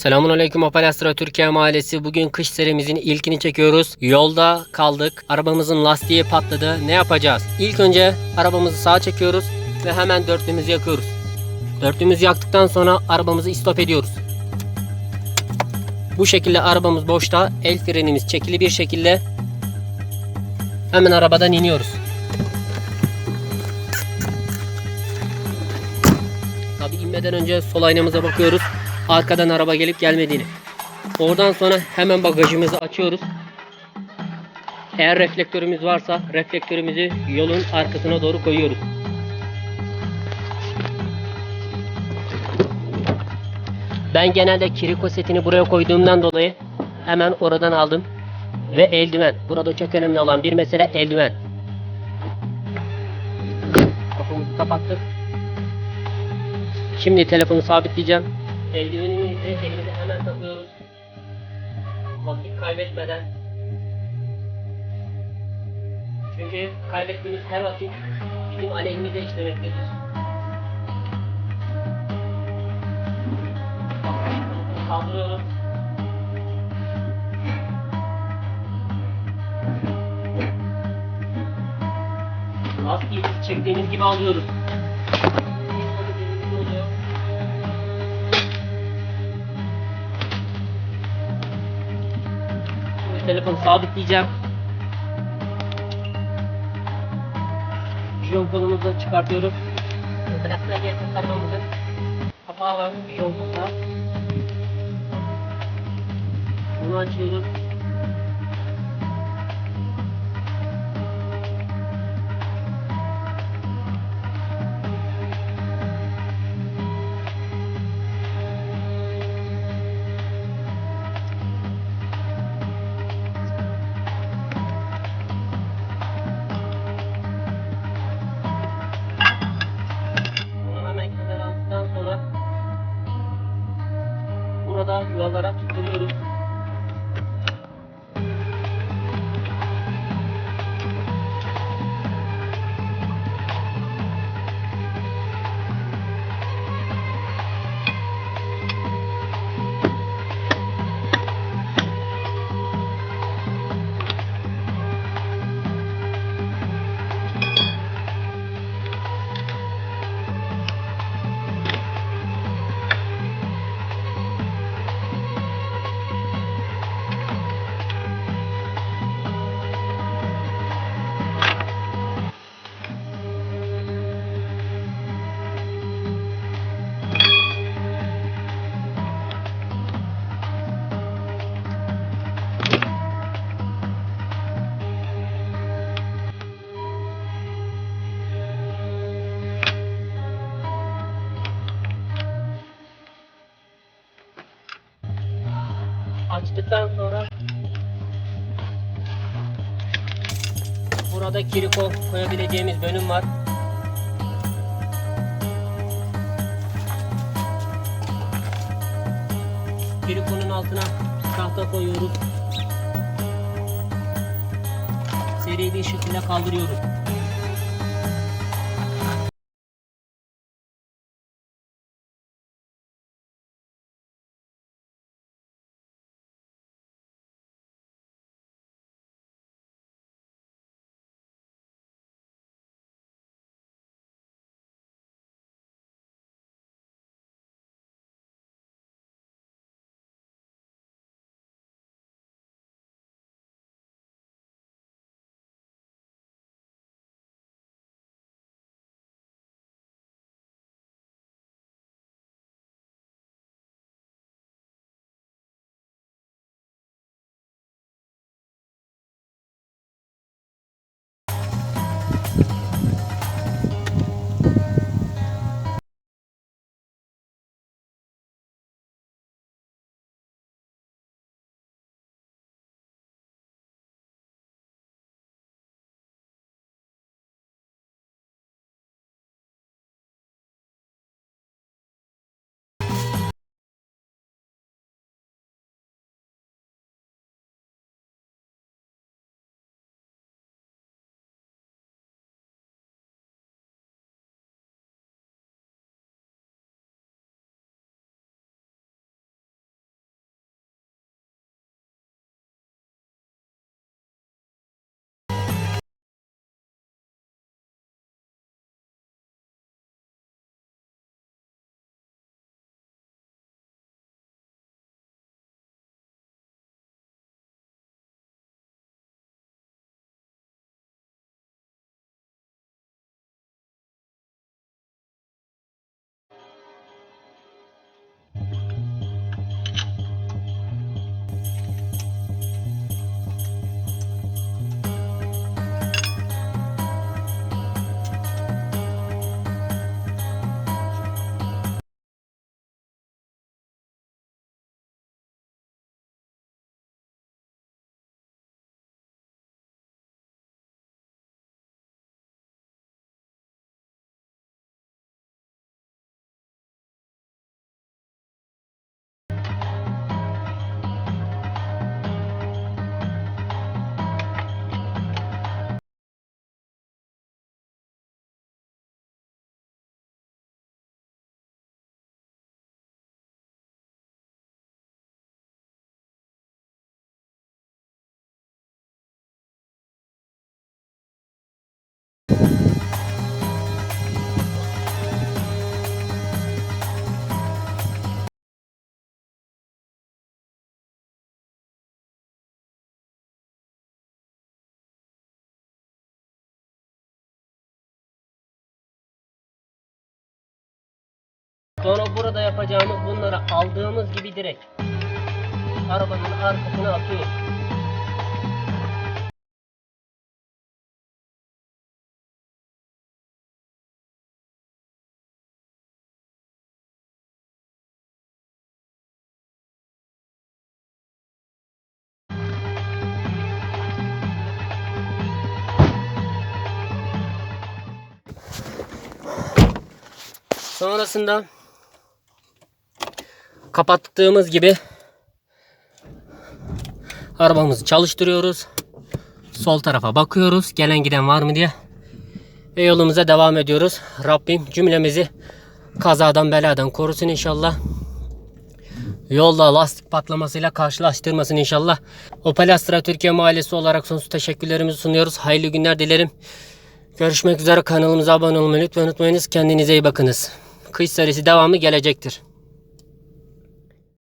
Selamun Aleyküm Opel Türkiye Mahallesi. Bugün kış serimizin ilkini çekiyoruz. Yolda kaldık. Arabamızın lastiği patladı. Ne yapacağız? İlk önce arabamızı sağa çekiyoruz ve hemen dörtlüğümüzü yakıyoruz. Dörtlüğümüzü yaktıktan sonra arabamızı istop ediyoruz. Bu şekilde arabamız boşta. El frenimiz çekili bir şekilde hemen arabadan iniyoruz. Tabi inmeden önce sol aynamıza bakıyoruz. Arkadan araba gelip gelmediğini. Oradan sonra hemen bagajımızı açıyoruz. Eğer reflektörümüz varsa reflektörümüzü yolun arkasına doğru koyuyoruz. Ben genelde kiriko setini buraya koyduğumdan dolayı hemen oradan aldım. Ve eldiven. Burada çok önemli olan bir mesele eldiven. Kapımızı kapattık. Şimdi telefonu sabitleyeceğim. Eldivenimizi elimize hemen takıyoruz. Vakit kaybetmeden. Çünkü kaybettiğimiz her vakit bizim aleyhimize işlemektedir. Kaldırıyorum. Lastiği çektiğimiz gibi alıyoruz. Telefonu sabitleyeceğim. Jön kolumuzu da çıkartıyorum. Bırakma gelsin takmamızın. Kapağı var bir yolda. Bunu açıyorum. Burada yuvalara tutturuyoruz. Açtıktan sonra burada kiriko koyabileceğimiz bölüm var. Kirikonun altına tahta koyuyoruz. Seri bir şekilde kaldırıyoruz. Sonra burada yapacağımız bunları aldığımız gibi direkt arabanın arkasına atıyoruz. Sonrasında kapattığımız gibi arabamızı çalıştırıyoruz. Sol tarafa bakıyoruz. Gelen giden var mı diye. Ve yolumuza devam ediyoruz. Rabbim cümlemizi kazadan beladan korusun inşallah. Yolda lastik patlamasıyla karşılaştırmasın inşallah. Opel Astra Türkiye Mahallesi olarak sonsuz teşekkürlerimizi sunuyoruz. Hayırlı günler dilerim. Görüşmek üzere kanalımıza abone olmayı lütfen unutmayınız. Kendinize iyi bakınız. Kış serisi devamı gelecektir.